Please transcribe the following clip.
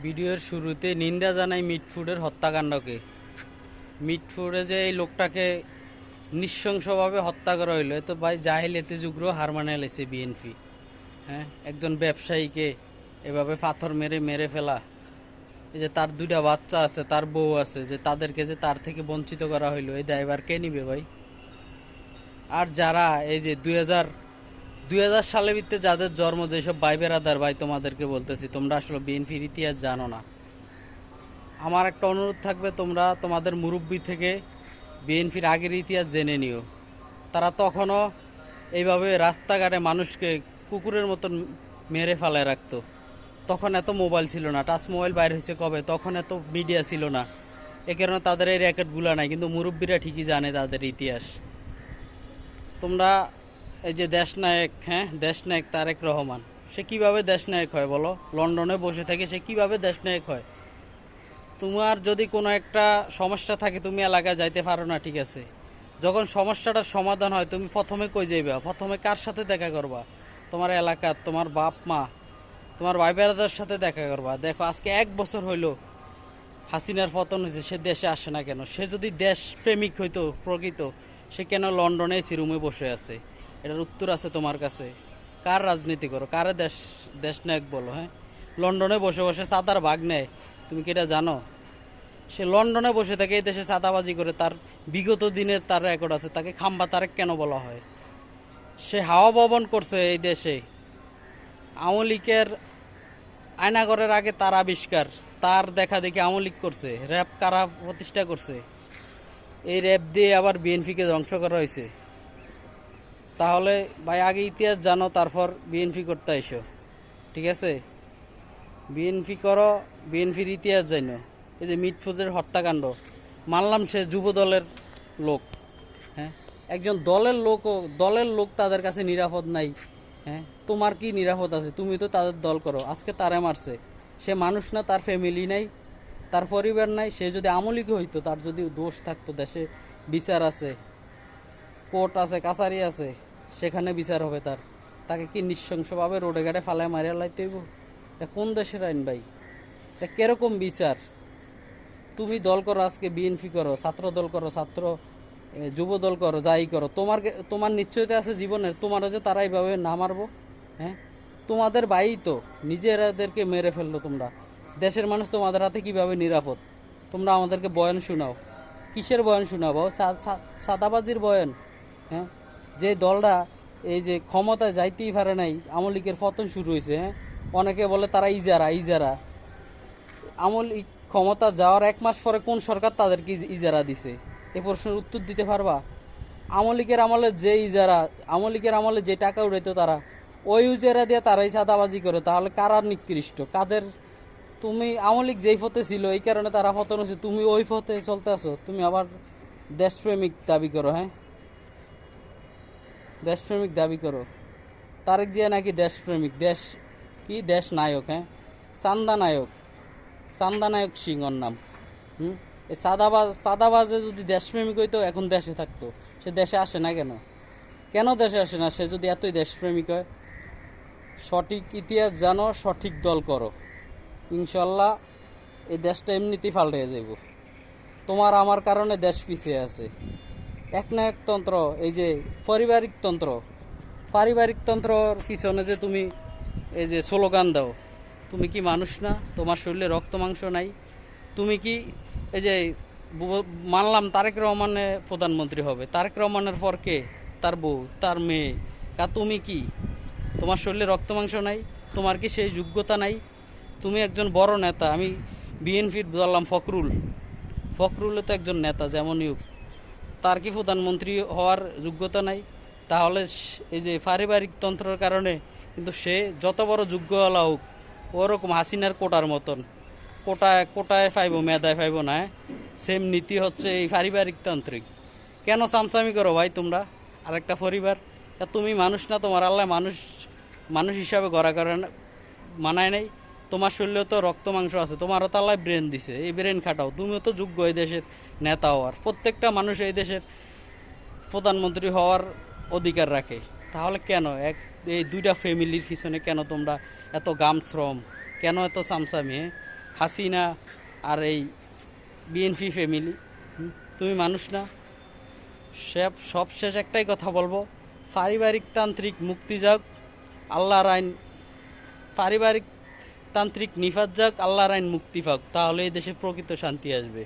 ভিডিওর শুরুতে নিন্দা জানাই মিটফুডের হত্যাকাণ্ডকে। মিটফুডে যে এই লোকটাকে নৃশংসভাবে হত্যা করা হইল তো ভাই জাহিলিয়াতি যুগ্র হার মানে লেছে বিএনপি। হ্যাঁ একজন ব্যবসায়ীকে এভাবে পাথর মেরে মেরে ফেলা, এই যে তার দুইটা বাচ্চা আছে, তার বউ আছে, যে তাদেরকে যে তার থেকে বঞ্চিত করা হইল, এই দায়ভার কে নিবে ভাই? আর যারা এই যে দুই হাজার দুই হাজার সালে ভিত্তে যাদের জন্ম, যেসব ভাই বেড়াদার ভাই তোমাদেরকে বলতেছি, তোমরা আসলে বিএনপির ইতিহাস জানো না। আমার একটা অনুরোধ থাকবে, তোমরা তোমাদের মুরব্বী থেকে বিএনপির আগের ইতিহাস জেনে নিও। তারা তখনও এইভাবে রাস্তাঘাটে মানুষকে কুকুরের মতন মেরে ফেলায় রাখতো। তখন এত মোবাইল ছিল না, টাচ মোবাইল বাইর হয়েছে কবে? তখন এত মিডিয়া ছিল না। এ কারণে তাদের এই র্যাকেটগুলো নাই, কিন্তু মুরব্বীরা ঠিকই জানে তাদের ইতিহাস। তোমরা এই যে দেশনায়ক হ্যাঁ? দেশনায়ক তারেক রহমান। সে কীভাবে দেশনায়ক হয় বলো? লন্ডনে বসে থেকে সে কীভাবে দেশনায়ক হয়? তোমার যদি কোনো একটা সমস্যা থাকে, তুমি এলাকায় যাইতে পারো না, ঠিক আছে? যখন সমস্যাটার সমাধান হয়, তুমি প্রথমে কই যাইবা? প্রথমে কার সাথে দেখা করবা? তোমার এলাকার তোমার বাপ, মা, তোমার ভাই বেড়াদার সাথে দেখা করবা। দেখো, আজকে এক বছর হইল, হাসিনার পতন হয়েছে, সে দেশে আসে না কেন? সে যদি দেশ প্রেমিক হইতো, প্রকৃত, সে কেন লন্ডনে এসি রুমে বসে আছে? এটার উত্তর আছে তোমার কাছে। কার রাজনীতি করো? কার দেশ দেশ নায়ক বলো হ্যাঁ? লন্ডনে বসে বসে চাঁদার ভাগ নেয়। তুমি কি এটা জানো? সে লন্ডনে বসে থাকে এই দেশে চাঁদাবাজি করে, তার বিগত দিনের তার রেকর্ড আছে, তাকে খাম্বা তারেক কেন বলা হয়? সে হাওয়া ভবন করছে এই দেশে। আওয়ামী লীগের আয়নাগরের আগে তার আবিষ্কার, তার দেখা দেখি আওয়ামী লীগ করছে, র্যাব কারা প্রতিষ্ঠা করছে? এই র্যাব দিয়ে আবার বিএনপিকে ধ্বংস করা হয়েছে। তাহলে ভাই আগে ইতিহাস জানো, তারপর বিএনপি করতে এসো ঠিক আছে? বিএনপি করো বিএনপির ইতিহাস জানো এই যে মিটফুজের হত্যাকাণ্ড, মানলাম সে যুব দলের লোক হ্যাঁ? একজন দলের লোকও দলের লোক তাদের কাছে নিরাপদ নাই হ্যাঁ? তোমার কি নিরাপদ আছে? তুমি তো তাদের দল করো, আজকে তারে মারছে। সে মানুষ না, তার ফ্যামিলি নাই, তার পরিবার নাই, সে যদি আমলিক হইতো, তার যদি দোষ থাকতো, দেশে বিচার আছে। কোর্ট আছে, কাছারি আছে, সেখানে বিচার হবে তার। তাকে কি নৃশংসভাবে রোডে ঘাটে ফালায় মারিয়া লাইতে হইব? এটা কোন দেশের আইন ভাই? এটা কীরকম বিচার? তুমি দল করো, আজকে বিএনপি করো, ছাত্র দল করো, ছাত্র যুব দল করো, যাই করো। তোমার তোমার নিশ্চয়তা আছে জীবনের, তোমারও যে তারা এইভাবে না মারবো হ্যাঁ? তোমাদের ভাই তো, নিজেরাদেরকে মেরে ফেলল তোমরা। দেশের মানুষ তোমাদের হাতে কীভাবে নিরাপদ? তোমরা আমাদেরকে বয়ান শোনাও। কিসের বয়ান শোনাবো? সাদাবাজির বয়ান? হ্যাঁ? যে দলরা এই যে ক্ষমতা যাইতেই পারে নাই আওয়ামী লীগের পতন শুরু হয়েছে হ্যাঁ? অনেকে বলে তারা ইজারা ইজারা। আমল ক্ষমতা যাওয়ার এক মাস পরে কোন সরকার তাদেরকে ইজারা দিছে? এ প্রশ্নের উত্তর দিতে পারবা? আওয়ামী লীগের আমলে যে ইজারা আওয়ামী লীগের আমলে যে টাকা উড়াইতো তারা, ওই ইজারা দিয়ে তারাই চাঁদাবাজি করে। তাহলে কারা নিকৃষ্ট? কাদের? তুমি আওয়ামী লীগ যেই পথে ছিল, এই কারণে তারা পতন হয়েছে, তুমি ওই পথে চলতে আছো। তুমি আবার দেশপ্রেমিক দাবি করো হ্যাঁ? দেশপ্রেমিক দাবি করো। তারেক জিয়া নাকি দেশপ্রেমিক? দেশ কি? দেশ নায়ক হ্যাঁ? চান্দা নায়ক। চান্দা নায়ক সিং ওর নাম। হুম? এই সাদাবাজ সাদাবাজে যদি দেশপ্রেমিক হইতো, এখন দেশে থাকতো। সে দেশে আসে না কেন? কেন দেশে আসে না? সে যদি এতই দেশপ্রেমিক হয়, সঠিক ইতিহাস জানো, সঠিক দল করো। ইনশাল্লাহ এই দেশটা এমনিতেই পাল্টে যাইব। তোমার আমার কারণে দেশ পিছিয়ে আছে। এক না এক তন্ত্র, এই যে পারিবারিক তন্ত্র। পারিবারিক তন্ত্রর পিছনে যে তুমি এই যে স্লোগান দাও, তুমি কি মানুষ না? তোমার শরীরে রক্ত মাংস নাই। তুমি কি এই যে মানলাম তারেক রহমানে প্রধানমন্ত্রী হবে। তারেক রহমানের পর কে? তার বউ, তার মেয়ে। কা তুমি কি? তোমার শরীরে রক্ত মাংস নাই, তোমার কি সেই যোগ্যতা নাই? তুমি একজন বড় নেতা, আমি বিএনপির বললাম ফখরুল। ফখরুল তো একজন নেতা, যেমন ইউক তার কি প্রধানমন্ত্রী হওয়ার যোগ্যতা নাই। তাহলে এই যে পারিবারিক তন্ত্রের কারণে কিন্তু সে যত বড় যোগ্যওয়ালা হোক, ওরকম হাসিনার কোটার মতন। কোটায় কোটায় পাইব, মেধায় পাইব না সেম নীতি হচ্ছে এই পারিবারিক তান্ত্রিক। কেন চামচামি করো ভাই তোমরা? আরেকটা পরিবার। তুমি মানুষ না, তোমার আল্লাহ মানুষ মানুষ হিসাবে গড়া করে মানায় নাই। তোমার শরীরে তো রক্ত মাংস আছে, তোমারও তো আল্লাহ ব্রেন দিছে, এই ব্রেন খাটাও। তুমিও তো যোগ্য এই দেশের নেতা হওয়ার, প্রত্যেকটা মানুষ এই দেশের প্রধানমন্ত্রী হওয়ার অধিকার রাখে। তাহলে কেন? এক, এই দুইটা ফ্যামিলির পিছনে কেন তোমরা এত গাম শ্রম? কেন এত চামচামি হ্যাঁ? হাসিনা আর এই বিএনপি ফ্যামিলি তুমি মানুষ না। সব সবশেষ একটাই কথা বলব। পারিবারিক তান্ত্রিক মুক্তি যাক, আল্লাহর আইন, পারিবারিক তান্ত্রিক নিফাত যাক আল্লাহর আইন মুক্তি পাক তাহলে এই দেশে প্রকৃত শান্তি আসবে।